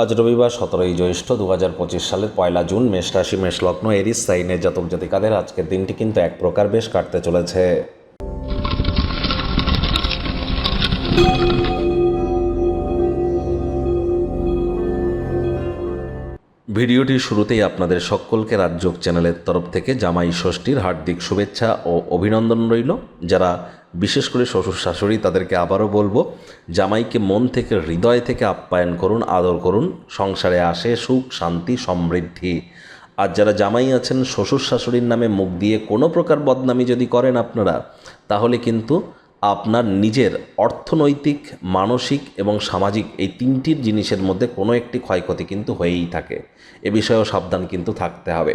আজ রবিবার সতেরোই জ্যৈষ্ঠ দু হাজার পঁচিশ সালের পয়লা জুন মেষ রাশি, মেষ লগ্ন এরিস সাইনের জাতক জাতিকাদের আজকের দিনটি কিন্তু এক প্রকার বেশ কাটতে চলেছে। ভিডিওটির শুরুতেই আপনাদের সকলকে রাজযোগ চ্যানেলের তরফ থেকে জামাই ষষ্ঠীর হার্দিক শুভেচ্ছা ও অভিনন্দন রইল। যারা বিশেষ করে শ্বশুর শাশুড়ি, তাদেরকে আবারও বলব, জামাইকে মন থেকে, হৃদয় থেকে আপ্যায়ন করুন, আদর করুন, সংসারে আসে সুখ, শান্তি, সমৃদ্ধি। আর যারা জামাই আছেন, শ্বশুর শাশুড়ির নামে মুখ দিয়ে কোনো প্রকার বদনামি যদি করেন আপনারা, তাহলে কিন্তু আপনার নিজের অর্থনৈতিক, মানসিক এবং সামাজিক এই তিনটির জিনিসের মধ্যে কোনো একটি ক্ষয়ক্ষতি কিন্তু হয়েই থাকে। এ বিষয়েও সাবধান কিন্তু থাকতে হবে।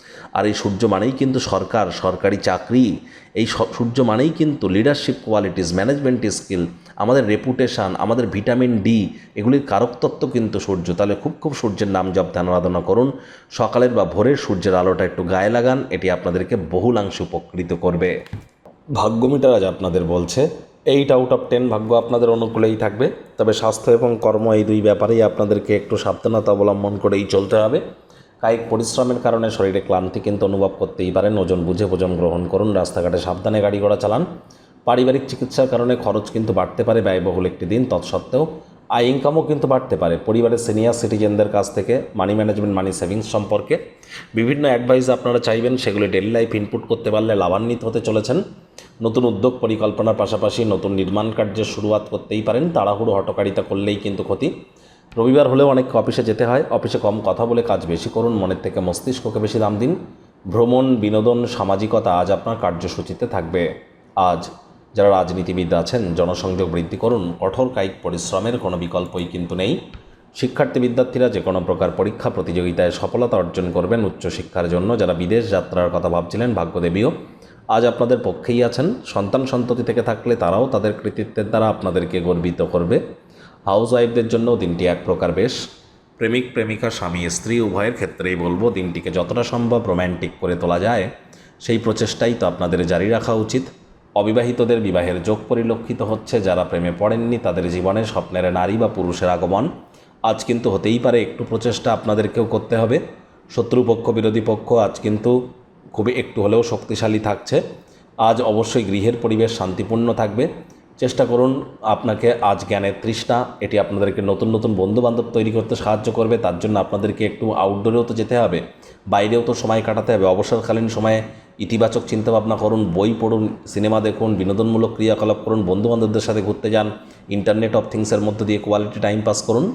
আর এই সূর্য মানেই কিন্তু সরকার, সরকারি চাকরি। এই সূর্য মানেই কিন্তু লিডারশিপ কোয়ালিটিস ম্যানেজমেন্ট স্কিল আমাদের রেপুটেশান আমাদের ভিটামিন ডি এগুলির কারকতত্ত্ব কিন্তু সূর্য। তাহলে খুব খুব সূর্যের নাম জপ, ধ্যান, আরাধনা করুন। সকালের বা ভোরের সূর্যের আলোটা একটু গায়ে লাগান, এটি আপনাদেরকে বহুলাংশে উপকৃত করবে। ভাগ্য মিটার আজ আপনাদের বলছে এইট আউট অফ টেন ভাগ্য আপনাদের অনুকূলেই থাকবে। তবে স্বাস্থ্য এবং কর্ম এই দুই ব্যাপারেই আপনাদেরকে একটু সাবধানতা অবলম্বন করেই চলতে হবে। কায়িক পরিশ্রমের কারণে শরীরে ক্লান্তি কিন্তু অনুভব করতেই পারেন। ওজন বুঝে ভোজন গ্রহণ করুন। রাস্তাঘাটে সাবধানে গাড়ি ঘোড়া চালান। পারিবারিক চিকিৎসার কারণে খরচ কিন্তু বাড়তে পারে ব্যয়বহুল একটি দিন। তৎসত্ত্বেও আয় ইনকামও কিন্তু বাড়তে পারে। পরিবারের সিনিয়র সিটিজেনদের কাছ থেকে মানি ম্যানেজমেন্ট মানি সেভিংস সম্পর্কে বিভিন্ন অ্যাডভাইস আপনারা চাইবেন। সেগুলি ডেলি লাইফ ইনপুট করতে পারলে লাভান্বিত হতে চলেছেন। নতুন উদ্যোগ পরিকল্পনার পাশাপাশি নতুন নির্মাণ কার্যের শুরুয়াত করতেই পারেন। তাড়াহুড়ো হটকারিতা করলেই কিন্তু ক্ষতি। রবিবার হলেও অনেক অফিসে যেতে হয়। অফিসে কম কথা বলে কাজ বেশি করুন, মনের থেকে মস্তিষ্ককে বেশি দাম দিন। ভ্রমণ, বিনোদন, সামাজিকতা আজ আপনার কার্যসূচিতে থাকবে। আজ যারা রাজনীতিবিদ আছেন, জনসংযোগ বৃদ্ধি করুন। কঠোর কায়িক পরিশ্রমের কোনো বিকল্পই কিন্তু নেই। শিক্ষার্থী বিদ্যার্থীরা যে কোনো প্রকার পরীক্ষা প্রতিযোগিতায় সফলতা অর্জন করবেন উচ্চশিক্ষার জন্য। যারা বিদেশ যাত্রার কথা ভাবছিলেন, ভাগ্যদেবীও আজ আপনাদের পক্ষেই আছেন। সন্তান সন্ততি থেকে থাকলে তারাও তাদের কৃতিত্বের দ্বারা আপনাদেরকে গর্বিত করবে। হাউস ওয়াইফদের জন্য দিনটি এক প্রকার বেশ। প্রেমিক, প্রেমিকা, স্বামী, স্ত্রী, উভয়ের ক্ষেত্রেই বলব, দিনটিকে যতটা সম্ভব রোম্যান্টিক করে তোলা যায়। সেই প্রচেষ্টাই তো আপনাদের জারি রাখা উচিত। অবিবাহিতদের বিবাহের যোগ পরিলক্ষিত হচ্ছে যারা প্রেমে পড়েননি, তাদের জীবনে স্বপ্নের নারী বা পুরুষের আগমন। আজ কিন্তু হতেই পারে একটু প্রচেষ্টা আপনাদেরকেও করতে হবে। শত্রুপক্ষ, বিরোধী পক্ষ আজ কিন্তু খুবই একটু হলেও শক্তিশালী থাকছে। আজ অবশ্যই গৃহের পরিবেশ শান্তিপূর্ণ থাকবে। চেষ্টা করুন আপনাকে আজ জ্ঞানের তৃষ্ণা, এটি আপনাদেরকে নতুন নতুন বন্ধুবান্ধব তৈরি করতে সাহায্য করবে, তার জন্য আপনাদেরকে একটু আউটডোরেও তো যেতে হবে, বাইরেও তো সময় কাটাতে হবে, অবসরকালীন সময়ে ইতিবাচক চিন্তাভাবনা করুন, বই পড়ুন, সিনেমা দেখুন, বিনোদনমূলক ক্রিয়াকলাপ করুন, বন্ধুবান্ধবদের সাথে ঘুরতে যান ইন্টারনেট অফ থিংসের মধ্যে দিয়ে কোয়ালিটি টাইম পাস করুন।